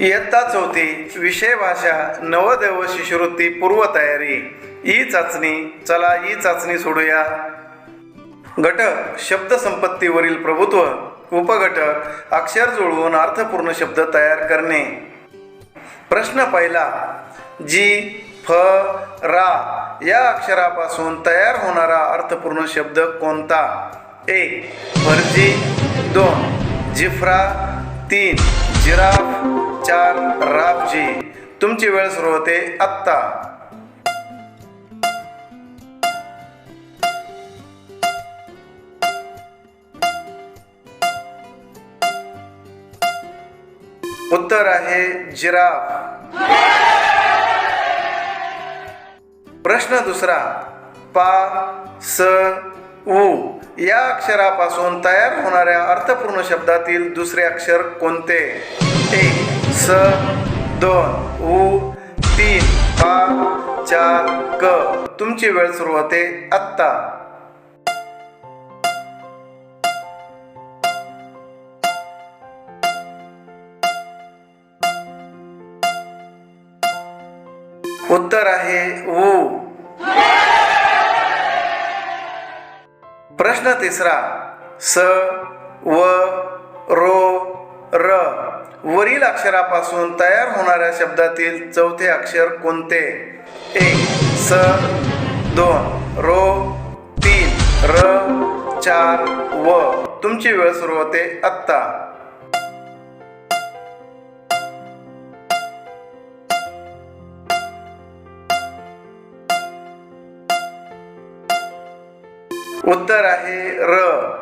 इयत्ता चौथी विषय भाषा नवदेव शिष्यवृत्ती पूर्वतयारी. ई चाचणी चला ई चाचणी सोडूया. घटक शब्दसंपत्तीवरील प्रभुत्व. उपघटक अक्षर जुळवून अर्थपूर्ण शब्द तयार करणे. प्रश्न पहिला जी फ रा या अक्षरापासून तयार होणारा अर्थपूर्ण शब्द कोणता? एक भरजी दोन जिफ्रा. तीन जिराफ. चार राबजी तुमची वेळ सुरू होते आत्ता. उत्तर आहे जिराफ. प्रश्न दुसरा पा स उ. या अक्षरापासून तयार होणाऱ्या अर्थपूर्ण शब्दातील दुसरे अक्षर कोणते? एक स दोन उ तीन पा चार क. तुमची वेळ सुरू होते आत्ता. उत्तर आहे ऊ प्रश्न तिसरा. स व रो र. वरील अक्षरापासून तयार होणाऱ्या शब्दातील चौथे अक्षर कोणते? एक स दोन रो तीन र चार व. तुमची वेळ सुरू होते आत्ता. उत्तर आहे र.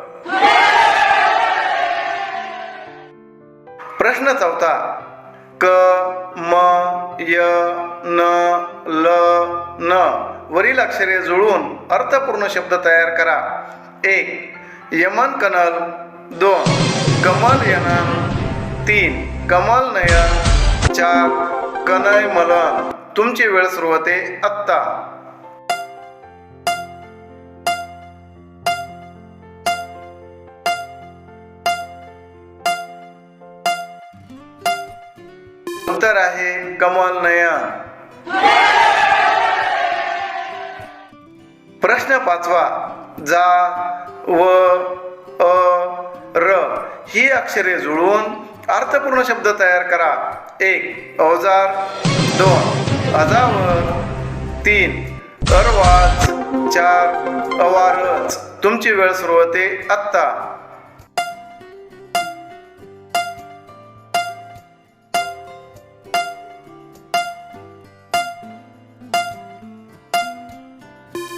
प्रश्न चौथा क म य न ल न. वरील अक्षरे जुळून अर्थपूर्ण शब्द तयार करा. एक यमन कनल. दोन कमल यनन. तीन कमल नयन. चार कनय मलन. तुमची वेळ सुरू होते आत्ता. उत्तर आहे कमल नयन. प्रश्न पाचवा. जा व अ र. ही अक्षरे जुळवून अर्थपूर्ण शब्द तयार करा. एक अवजार. दोन अजावर तीन अर्वाच. चार अवारच. तुमची वेळ सुरू होते आत्ता.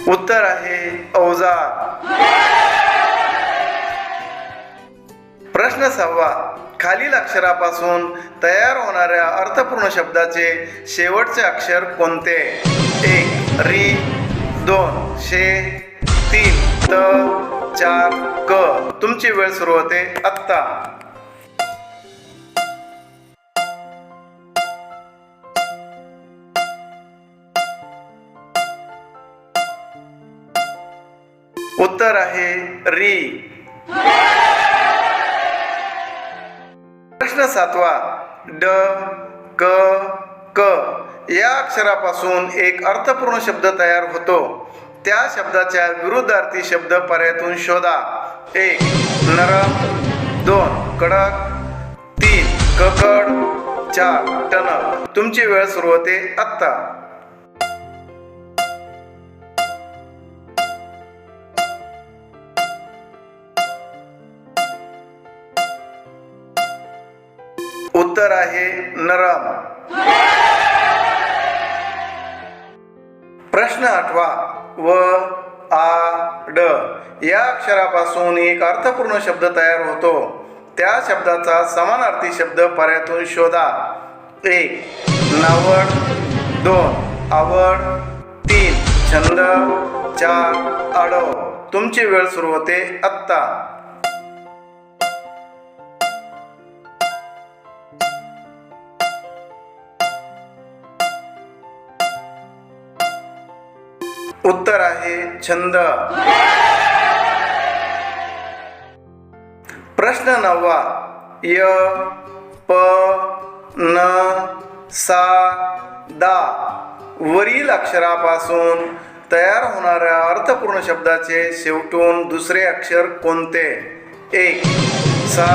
उत्तर आहे अवजार प्रश्न सहावा. खालील अक्षरापासून तयार होणाऱ्या अर्थपूर्ण शब्दाचे शेवटचे अक्षर कोणते? एक री दोन शे तीन त चार क. तुमची वेळ सुरू होते आत्ता. उत्तर आहे री. प्रश्न सातवा. ड क क. या अक्षरापासून एक अर्थपूर्ण शब्द तयार होतो. त्या शब्दाच्या विरुद्धार्थी शब्द पर्यायातून शोधा. एक नरम. दोन कडक. तीन ककड. चार टणक. तुमची वेळ सुरू होते आत्ता. उत्तर आहे नरम. प्रश्न आठवा. व आ ड. या अक्षरापासून एक अर्थपूर्ण शब्द तयार होतो. त्या शब्दाचा समानार्थी शब्द पर्यातून शोधा. एक नावड दोन आवड तीन छंद चार आडव. तुमची वेळ सुरू होते आत्ता. उत्तर आहे छंद. प्रश्न नववा. य प न सा दा. वरील अक्षरापासून तयार होणाऱ्या अर्थपूर्ण शब्दाचे शेवटून दुसरे अक्षर कोणते? एक सा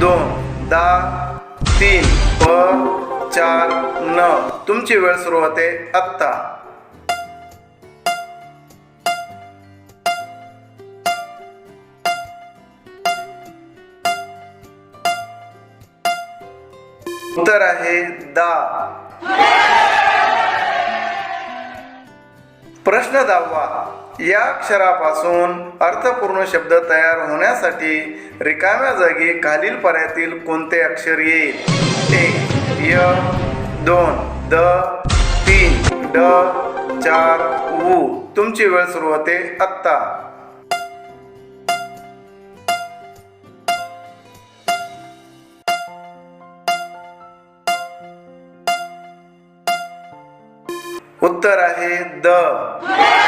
दोन दा तीन प चार न. तुमची वेळ सुरू होते आत्ता. उत्तर आहे दा. प्रश्न दहावा या अक्षरापासून अर्थपूर्ण शब्द तयार होण्यासाठी रिकाम्या जागी खालील पर्यायातील कोणते अक्षर येईल? एक य दोन द तीन ड चार उ. तुमची वेळ सुरू होते आत्ता. उत्तर आहे द.